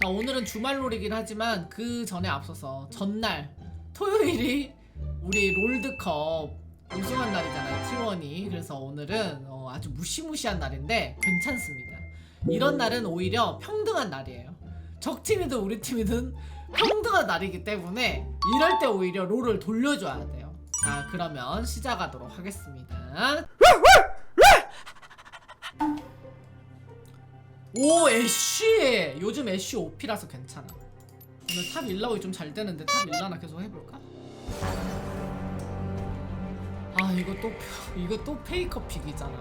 자 오늘은 주말놀이긴 하지만 그 전에 앞서서 전날 토요일이 우리 롤드컵 우승한 날이잖아요 T1이. 그래서 오늘은 어, 아주 무시무시한 날인데 괜찮습니다. 이런 날은 오히려 평등한 날이에요. 적팀이든 우리 팀이든 평등한 날이기 때문에 이럴 때 오히려 롤을 돌려줘야 돼요. 자 그러면 시작하도록 하겠습니다 오 애쉬! 요즘 애쉬 OP라서 괜찮아. 오늘 탑 일라오이 좀 잘 되는데 탑 일라나 계속 해볼까? 아 이거 또 이거 또 페이커 픽이잖아.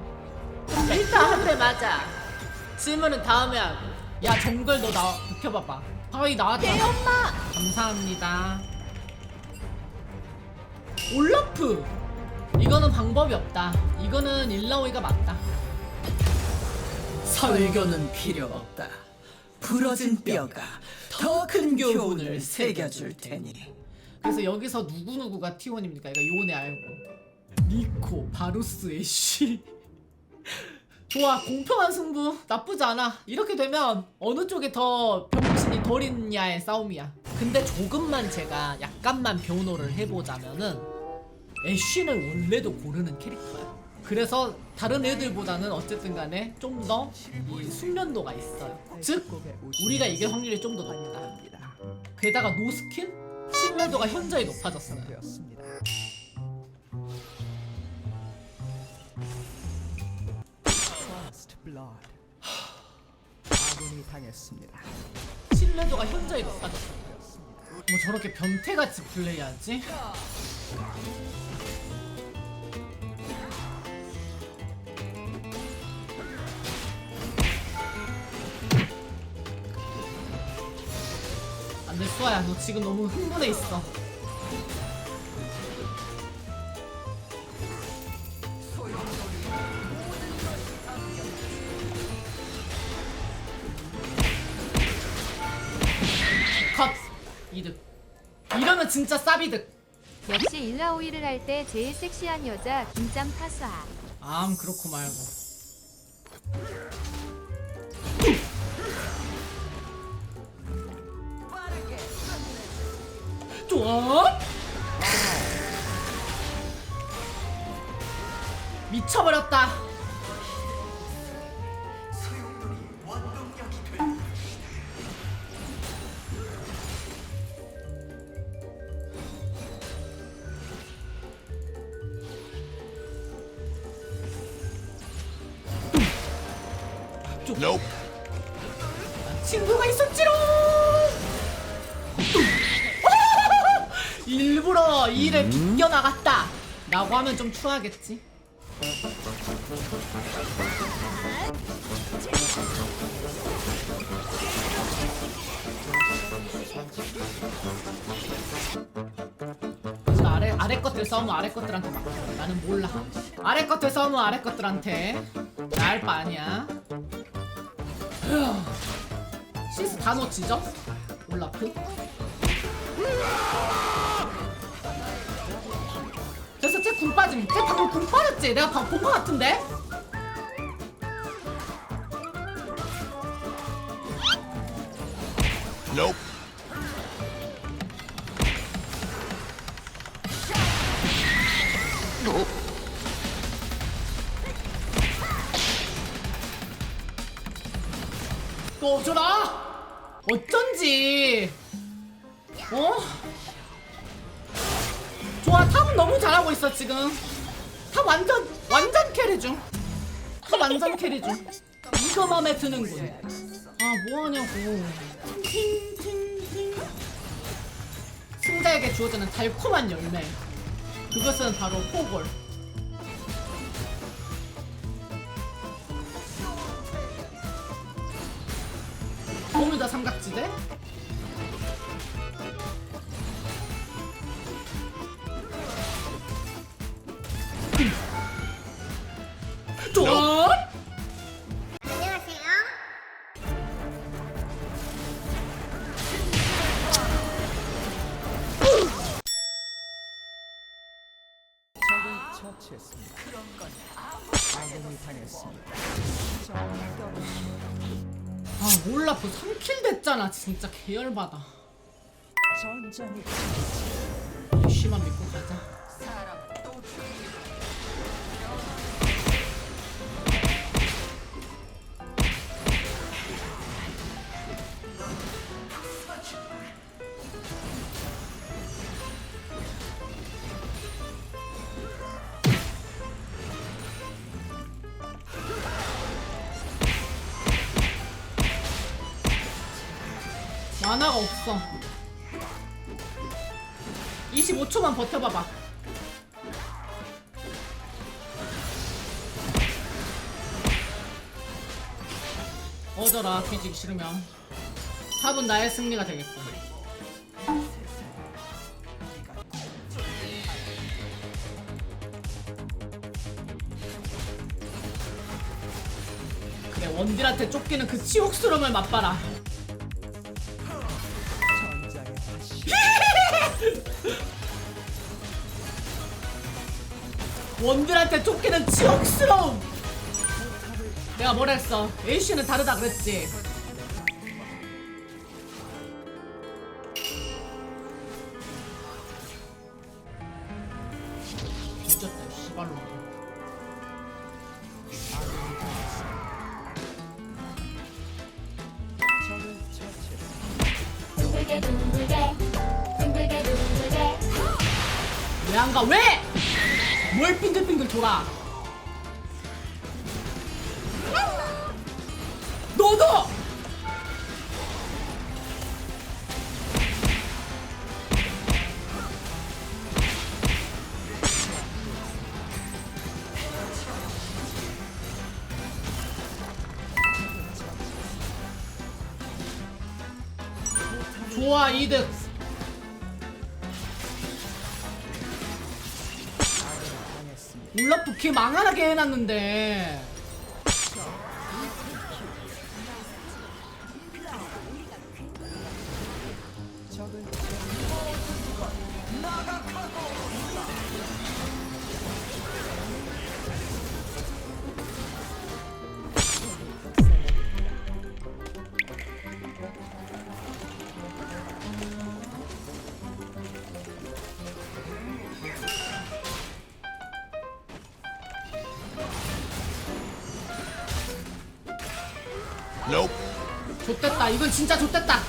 일단 한 대 맞아. 질문은 다음에 하고. 야 정글 너나 비켜봐봐. 거의 나왔잖아 네 엄마! 감사합니다. 올라프! 이거는 방법이 없다. 이거는 일라오이가 맞다 설교는 필요 없다. 부러진 뼈가 더 큰 교훈을 새겨줄 테니. 그래서 여기서 누구 누구가 T1입니까? 이거 요네 알고 니코, 바루스, 애쉬 좋아 공평한 승부 나쁘지 않아 이렇게 되면 어느 쪽이 더 병신이 덜 있냐의 싸움이야 근데 조금만 제가 약간만 변호를 해보자면은 애쉬는 원래도 고르는 캐릭터야 그래서 다른 애들보다는 어쨌든 간에 좀더이 숙련도가 있어요 즉 우리가 이길 확률이 좀 더 높다 게다가 노스킨 신뢰도가 현저히 높아졌어요. 당했습니다. 신뢰도가 현저히 높아졌어요. 뭐 저렇게 변태같이 플레이하지? 안돼 수아야 너 지금 너무 흥분해 있어. 컷 이득. 이러면 진짜 쌉이득. 역시 일라오이를 할 때 제일 섹시한 여자 김짬 타수아. 암 그렇고 말고. 좋아. 미쳐버렸다. 좀. 친구가 있었지롱. 일부러 일을 비껴 나갔다. 라고 하면 좀 추하겠지. 아래 아래 것들 싸우면 아래 것들한테 막 나는 몰라. 아래 것들 싸우면 아래 것들한테 나알바 아니야. 시스 다 놓치죠? 올라프? 굴 빠짐. 쟤 방금 굴 빠졌지? 내가 방금 본거 같은데? Nope. 또 어쩌라? 어쩐지. 어? 좋아, 탑은 너무 잘하고 있어, 지금. 탑 완전, 완전 캐리 중. 탑 완전 캐리 중. 이거 맘에 드는군. 아, 뭐하냐고. 승자에게 주어지는 달콤한 열매. 그것은 바로 포골. 버뮤다 삼각지대? 처치했습니다. 아군이 당했습니다. 아 올라프 3킬 됐잖아 진짜 계열받아 전장의 애쉬만 믿고 가자 25초만 버텨봐봐. 어져라 뒤지기 싫으면. 탑은 나의 승리가 되겠군 그래 원딜한테 쫓기는 그 치욕스러움을 맛봐라 원딜한테 쫓기는 치욕스러움! 내가 뭐라 했어? A씨는 다르다 그랬지. 이 씨발로 안 가? 왜? 뭘 빙글빙글 돌아? 너도! 좋아 이득 올라프 걔 망하게 해놨는데 좆됐다. 이건 진짜 좆됐다.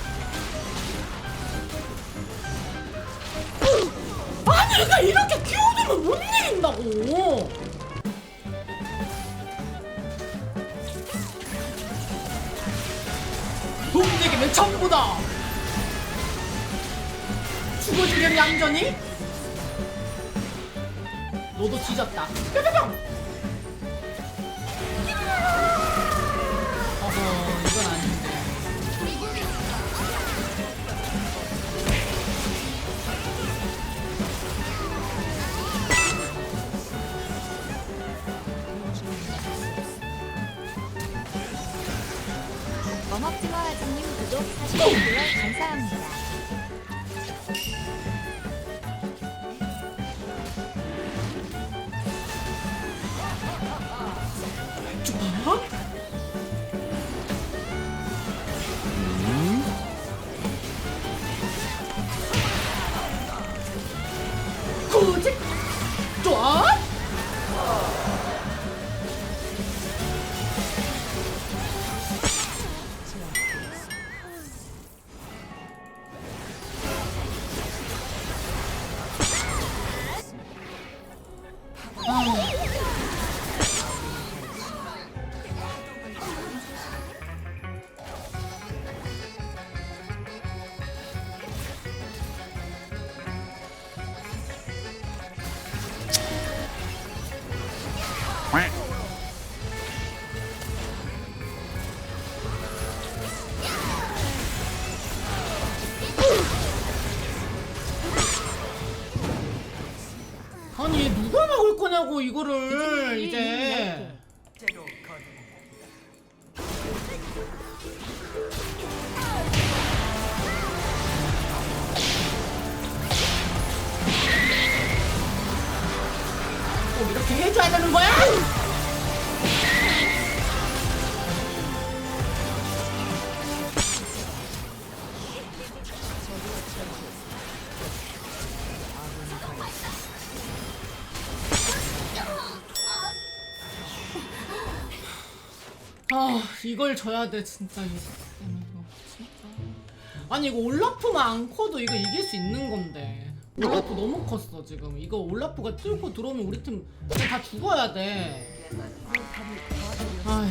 아니 얘가 이렇게 끼어들면 못 이긴다고. 돈 내기면 전부다. 죽어주려니 얌전히 너도 뒤졌다. 뿅뿅뿅 감사합니다. 아니 누가 먹을 거냐고 이거를. 이제. 꼭 이렇게 해줘야 되는 거야? 이걸 져야 돼 진짜. 이거 때문에 이거 진짜 아니 이거 올라프만 안 커도 이거 이길 수 있는 건데. 올라프 너무 컸어 지금. 이거 올라프가 뚫고 들어오면 우리 팀 다 죽어야 돼. 아휴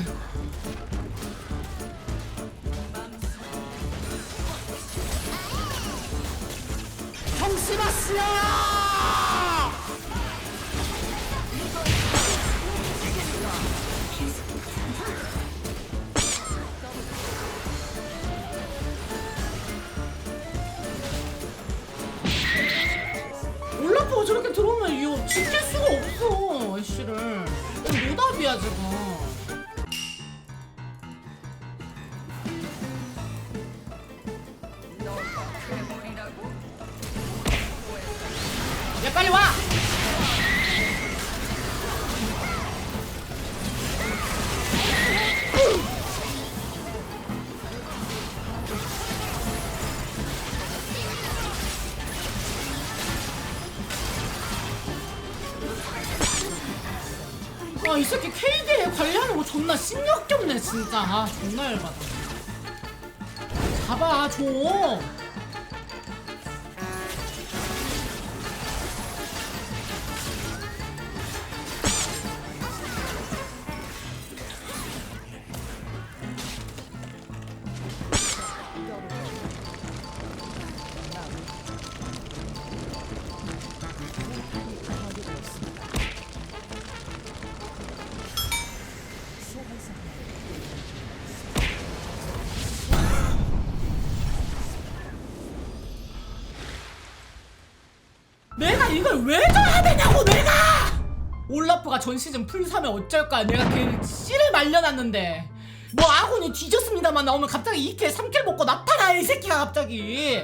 정시마스야 이거 노답이야 지금 존나 신경없네 진짜. 아 존나 열받아. 잡아 좀 이걸 왜 져야 되냐고 내가! 올라프가 전 시즌 풀 사면 어쩔까? 내가 걔 씨를 말려놨는데. 뭐 아군이 뒤졌습니다만 나오면 갑자기 2킬 3킬 먹고 나타나 이 새끼가 갑자기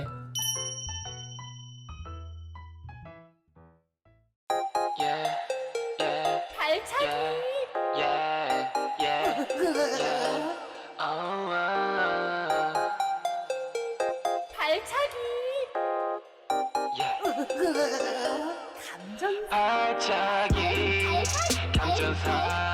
Huh?